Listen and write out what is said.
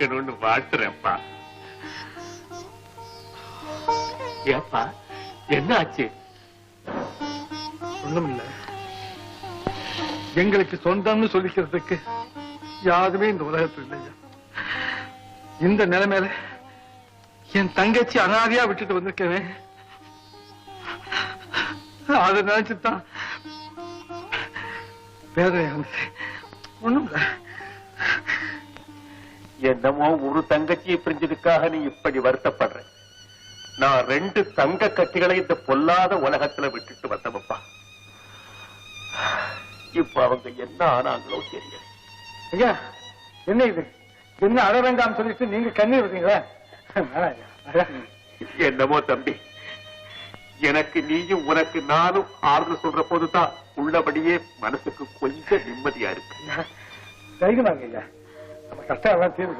இருக்கணும்னு வாழ்த்துறேன்ப்பா. ஏப்பா என்ன ஆச்சு? ஒண்ணும் இல்ல எங்களுக்கு சொந்தம்னு சொல்லிக்கிறதுக்கு யாருமே இந்த உலகத்தில் இல்லையா? இந்த நிலைமையில என் தங்கச்சி அனாதையா விட்டுட்டு வந்திருக்கவே அதை நினைச்சுதான் வேதனை ஒண்ணும் இல்லை என்னமோ ஒரு தங்கச்சியை பிரிஞ்சதுக்காக நீ இப்படி வருத்தப்படுற? நான் ரெண்டு தங்க கட்டிகளை இந்த பொல்லாத உலகத்துல விட்டுட்டு வந்தவப்பா. இப்ப அவங்க என்ன ஆனாங்களோ தெரியல. ஐயா என்ன இது? என்ன அழ வேண்டாம் சொல்லிட்டு நீங்க கண்ணீர் விடுறீங்களா. என்னமோ தம்பி. எனக்கு நீயும் உனக்கு நானும் ஆறுதல் சொல்ற போதுதான் உள்ளபடியே மனசுக்கு கொஞ்சம் நிம்மதியா இருக்கு. ஐயா, தைரியமாங்க ஐயா. Até lá, teve.